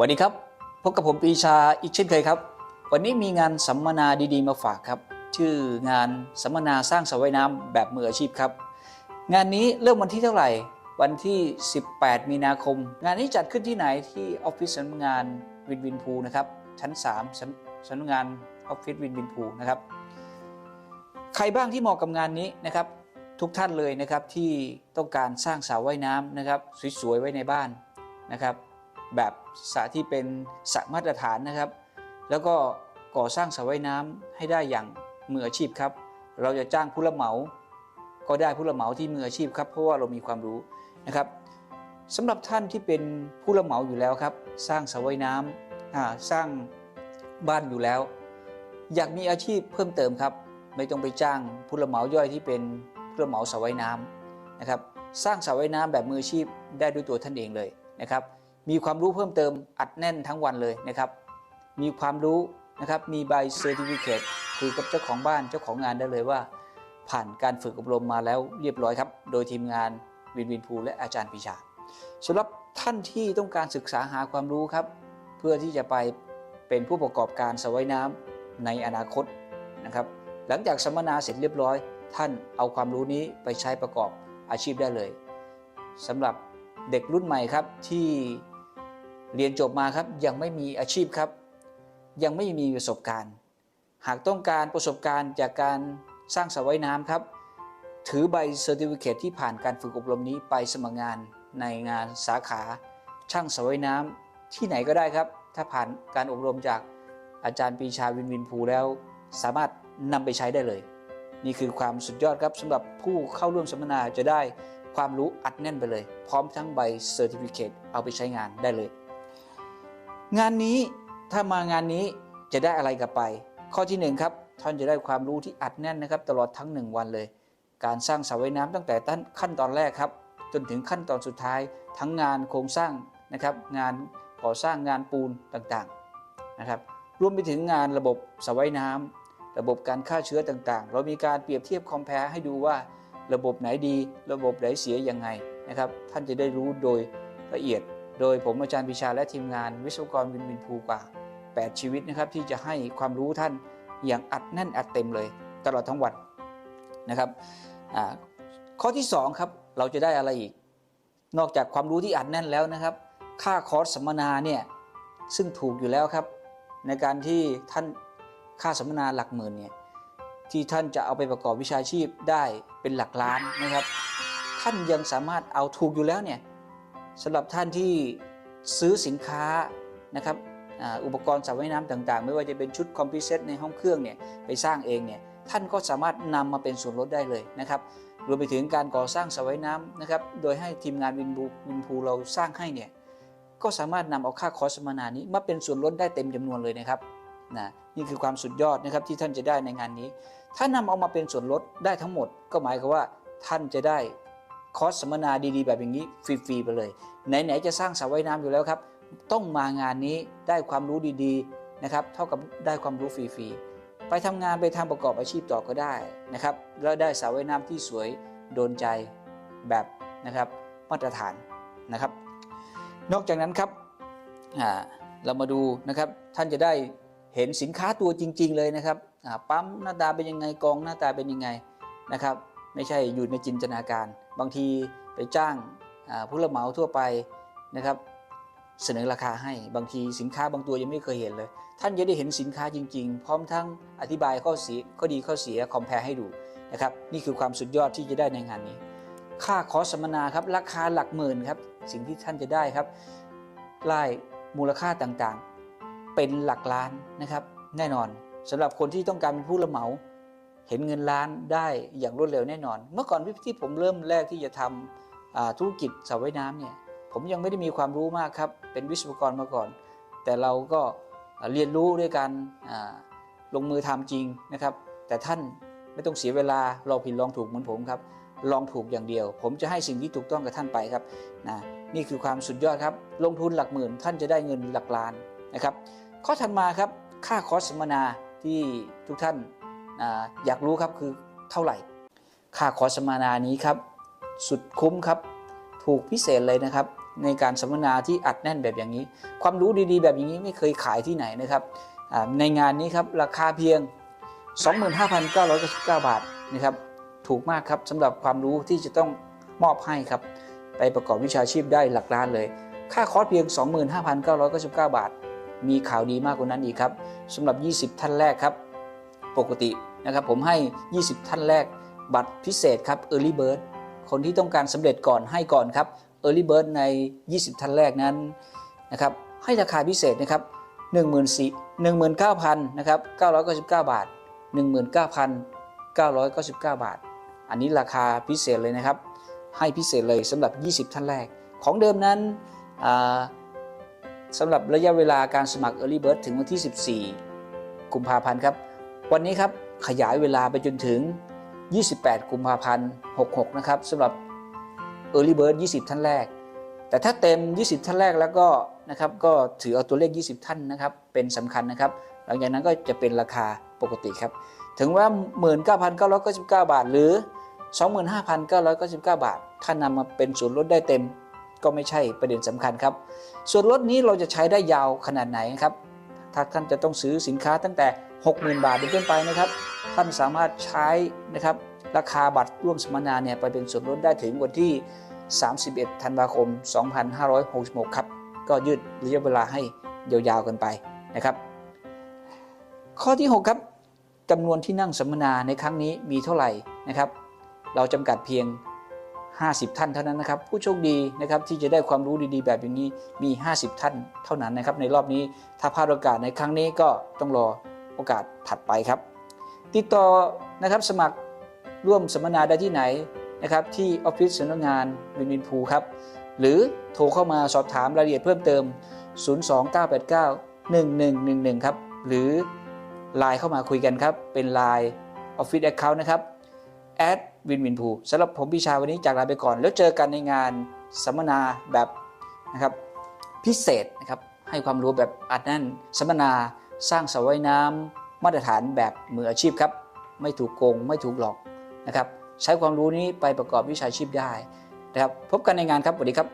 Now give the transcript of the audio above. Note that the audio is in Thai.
สวัสดีครับพบกับผมปีชาอีกเช่นเคยครับ วันนี้มีงานสัมมนาดีๆ มาฝากครับ ชื่องานสัมมนาสร้างสระว่ายน้ำแบบมืออาชีพครับ งานนี้เริ่มวันที่เท่าไหร่ วันที่ 18 มีนาคม งานนี้จัดขึ้นที่ไหนที่ออฟฟิศสำนักงานวินวินพูนะครับ ชั้น 3สำสำนักงานออฟฟิศวินวินพูนะครับ ใครบ้างที่เหมาะกับงานนี้นะครับ ทุกท่านเลยนะครับที่ต้องการสร้างสระว่ายน้ำนะครับ สวยๆไว้ในบ้านนะครับ แบบสระที่เป็นสระมาตรฐานนะครับ แล้วก็ก่อสร้างสระว่ายน้ำให้ได้อย่างมืออาชีพครับ เราจะจ้างผู้รับเหมา ก็ได้ผู้รับเหมาที่มืออาชีพครับ เพราะว่าเรามีความรู้นะครับสำหรับท่านที่เป็นผู้รับเหมาอยู่แล้วครับ สร้างสระว่ายน้ำอ่าสร้างบ้านอยู่แล้ว อยากมีอาชีพเพิ่มเติมครับ ไม่ต้องไปจ้างผู้รับเหมาย่อยที่เป็นผู้รับเหมาสระว่ายน้ำนะครับ สร้างสระว่ายน้ำแบบมืออาชีพได้ด้วยตัวท่านเองเลยนะครับ มีความรู้เพิ่มเติมอัดแน่นทั้งวันเลยนะครับ มีความรู้นะครับ มีใบเซอร์ติฟิเคตคุยกับเจ้าของบ้านเจ้าของงานได้เลยว่า ผ่านการฝึกอบรมมาแล้วเรียบร้อยครับ โดยทีมงานวินวินภูและอาจารย์ปีชาสำหรับท่านที่ต้องการศึกษาหาความรู้ครับ เพื่อที่จะไปเป็นผู้ประกอบการสระว่ายน้ำในอนาคตนะครับ หลังจากสัมมนาเสร็จเรียบร้อย ท่านเอาความรู้นี้ไปใช้ประกอบอาชีพได้เลยสำหรับเด็กรุ่นใหม่ครับที่ เรียนจบมาครับยังไม่มีอาชีพครับ ยังไม่มีประสบการณ์ หากต้องการประสบการณ์จากการสร้างสระว่ายน้ำครับ ถือใบเซอร์ติฟิเคตที่ผ่านการฝึกอบรมนี้ไปสมัครงานในงานสาขาช่างสระว่ายน้ำที่ไหนก็ได้ครับ ถ้าผ่านการอบรมจากอาจารย์ปีชาวินวินภูแล้ว สามารถนำไปใช้ได้เลย นี่คือความสุดยอดครับสำหรับผู้เข้าร่วมสัมมนาจะได้ความรู้อัดแน่นไปเลย พร้อมทั้งใบเซอร์ติฟิเคตเอาไปใช้งานได้เลย งานนี้ถ้ามางานนี้จะได้อะไรกลับไป ข้อที่หนึ่งครับ ท่านจะได้ความรู้ที่อัดแน่นนะครับ ตลอดทั้ง 1 วันเลย การสร้างสระว่ายน้ำตั้งแต่ตขั้นตอนแรกครับ จนถึงขั้นตอนสุดท้าย ทั้งงานโครงสร้างนะครับ งานก่อสร้างงานปูนต่างๆนะครับ รวมไปถึงงานระบบสระว่ายน้ำระบบการฆ่าเชื้อต่างๆ เรามีการเปรียบเทียบคอมเพลให้ดูว่าระบบไหนดี ระบบไหนเสียยังไงนะครับ ท่านจะได้รู้โดยละเอียด โดยผมอาจารย์พิชาและทีมงานวิศวกรวินวินภูกว่า 8 ชีวิตนะครับที่จะให้ความรู้ท่านอย่างอัดแน่นอัดเต็มเลย ตลอดทั้งวันนะครับข้อที่2ครับเราจะได้อะไรอีก นอกจากความรู้ที่อัดแน่นแล้วนะครับ ค่าคอร์สสัมมนาเนี่ยซึ่งถูกอยู่แล้วครับ ในการที่ท่านค่าสัมมนาหลักหมื่นเนี่ยที่ท่านจะเอาไปประกอบวิชาชีพได้เป็นหลักล้านนะครับ ท่านยังสามารถเอาถูกอยู่แล้วเนี่ย สำหรับท่านที่ซื้อสินค้านะครับอ,อุปกรณ์สระว่ายน้ำต่างๆ ไม่ว่าจะเป็นชุดคอมพิวเซตในห้องเครื่องเนี่ยไปสร้างเองเนี่ยท่านก็สามารถนำมาเป็นส่วนลดได้เลยนะครับรวมไปถึงการก่อสร้างสระว่ายน้ำนะครับโดยให้ทีมงานวินบูวินพูเราสร้างให้เนี่ยก็สามารถนำเอาค่าคอร์สสัมมนานี้มาเป็นส่วนลดได้เต็มจำนวนเลยนะครับนะนี่คือความสุดยอดนะครับที่ท่านจะได้ในงานนี้ ถ้านำเอามาเป็นส่วนลดได้ทั้งหมด ก็หมายความว่าท่านจะได้ คอร์สสัมมนาดีๆ แบบอย่างนี้ฟรีๆไปเลย ไหนๆจะสร้างสระว่ายน้ำอยู่แล้วครับ ต้องมางานนี้ได้ความรู้ดีๆนะครับ เท่ากับได้ความรู้ฟรีๆไปทำงานไปทำประกอบอาชีพต่อก็ได้นะครับแล้วได้สระว่ายน้ำที่สวยโดนใจแบบนะครับมาตรฐานนะครับ นอกจากนั้นครับอ่าเรามาดูนะครับท่านจะได้เห็นสินค้าตัวจริง ๆ เลยนะครับปั๊มหน้าตาเป็นยังไงกองหน้าตาเป็นยังไงนะครับ ไม่ใช่อยู่ในจินตนาการ บางทีไปจ้างผู้รับเหมาทั่วไปนะครับเสนอราคาให้บางทีสินค้าบางตัวยังไม่เคยเห็นเลย ท่านจะได้เห็นสินค้าจริง ๆ พร้อมทั้งอธิบายข้อเสียข้อดีข้อเสียคอมเพลให้ดูนะครับนี่คือความสุดยอดที่จะได้ในงานนี้ ค่าคอร์สสัมมนาครับราคาหลักหมื่นครับสิ่งที่ท่านจะได้ครับรายมูลค่าต่างๆ เป็นหลักล้านนะครับ แน่นอนสำหรับคนที่ต้องการเป็นผู้รับเหมา เห็นเงินล้านได้อย่างรวดเร็วแน่นอน เมื่อก่อนที่ผมเริ่มแรกที่จะทำอ่าธุรกิจสระว่ายน้ำเนี่ยผมยังไม่ได้มีความรู้มากครับเป็นวิศวกรมาก่อน แต่เราก็เรียนรู้ด้วยการลงมือทำจริงนะครับ แต่ท่านไม่ต้องเสียเวลาลองผิดลองถูกเหมือนผมครับลองถูกอย่างเดียว ผมจะให้สิ่งที่ถูกต้องกับท่านไปครับนะนี่คือความสุดยอดครับ ลงทุนหลักหมื่น ท่านจะได้เงินหลักล้านนะครับ ข้อถัดมาครับ ค่าคอร์สสัมมนาที่ทุกท่าน อยากรู้ครับคือเท่าไหร่ ค่าคอร์สสัมมนานี้ครับ สุดคุ้มครับ ถูกพิเศษเลยนะครับ ในการสัมมนาที่อัดแน่นแบบอย่างนี้ ความรู้ดีๆ แบบอย่างนี้ไม่เคยขายที่ไหนนะครับในงานนี้ครับราคาเพียง 25,999 บาทนะครับ ถูกมากครับสำหรับความรู้ที่จะต้องมอบให้ครับ ไปประกอบวิชาชีพได้หลักล้านเลย ค่าคอร์สเพียง 25,999 บาท มีข่าวดีมากกว่านั้นอีกครับสำหรับ 20 ท่านแรกครับ ปกติ นะครับผมให้ 20 ท่านแรกบัตรพิเศษครับ Early Bird คนที่ต้องการสำเร็จก่อนให้ก่อนครับ Early Bird ใน 20 ท่านแรกนั้นนะครับให้ราคาพิเศษนะครับ14 19,000นะครับ999 บาท 19,999 บาท อันนี้ราคาพิเศษเลยนะครับ ให้พิเศษเลยสำหรับ 20 ท่านแรก ของเดิมนั้นสำหรับระยะเวลาการสมัคร Early Bird ถึงวันที่ 14 กุมภาพันธ์ครับ วันนี้ครับ ขยายเวลาไปจนถึง 28 กุมภาพันธ์ 66 นะครับสำหรับ Early Bird 20 ท่านแรก แต่ถ้าเต็ม 20 ท่านแรกแล้วก็นะครับก็ถือเอาตัวเลข 20 ท่านนะครับเป็นสำคัญนะครับ หลังจากนั้นก็จะเป็นราคาปกติครับ ถึงว่า 19,999 บาท หรือ 25,999 บาท ถ้านำมาเป็นส่วนลดได้เต็ม ก็ไม่ใช่ประเด็นสำคัญครับ ส่วนลดนี้เราจะใช้ได้ยาวขนาดไหนครับ ถ้าท่านจะต้องซื้อสินค้าตั้งแต่ 60,000 บาทเป็นต้นไปนะครับ ท่านสามารถใช้นะครับราคาบัตรร่วมสัมมนาเนี่ยไปเป็นส่วนลดได้ถึงวันที่ 31 ธันวาคม 2566 ครับ ก็ยืดระยะเวลาให้ยาวๆกันไปนะครับ ข้อที่ 6 ครับจำนวนที่นั่งสัมมนาในครั้งนี้มีเท่าไหร่นะครับ เราจำกัดเพียง 50 ท่านเท่านั้นนะครับ ผู้โชคดีนะครับที่จะได้ความรู้ดีๆ แบบอย่างนี้มี 50 ท่านเท่านั้นนะครับ ในรอบนี้ถ้าพลาดโอกาสในครั้งนี้ก็ต้องรอโอกาสถัดไปครับ ติดต่อนะครับสมัครร่วมสัมมนาได้ที่ไหนนะครับที่ออฟฟิศสำนักงานวินวินพูครับ หรือโทรเข้ามาสอบถามรายละเอียดเพิ่มเติม 029891111 ครับ หรือไลน์เข้ามาคุยกันครับ เป็น Line Office Account นะครับ at วินวินพูสำหรับผมพิชาวันนี้จากลาไปก่อน แล้วเจอกันในงานสัมมนาแบบนะครับพิเศษนะครับให้ความรู้แบบอัดแน่นสัมมนาสร้างสระว่ายน้ำมาตรฐานแบบมืออาชีพครับ ไม่ถูกโกงไม่ถูกหลอกนะครับ ใช้ความรู้นี้ไปประกอบวิชาชีพได้นะครับ พบกันในงานครับสวัสดีครับ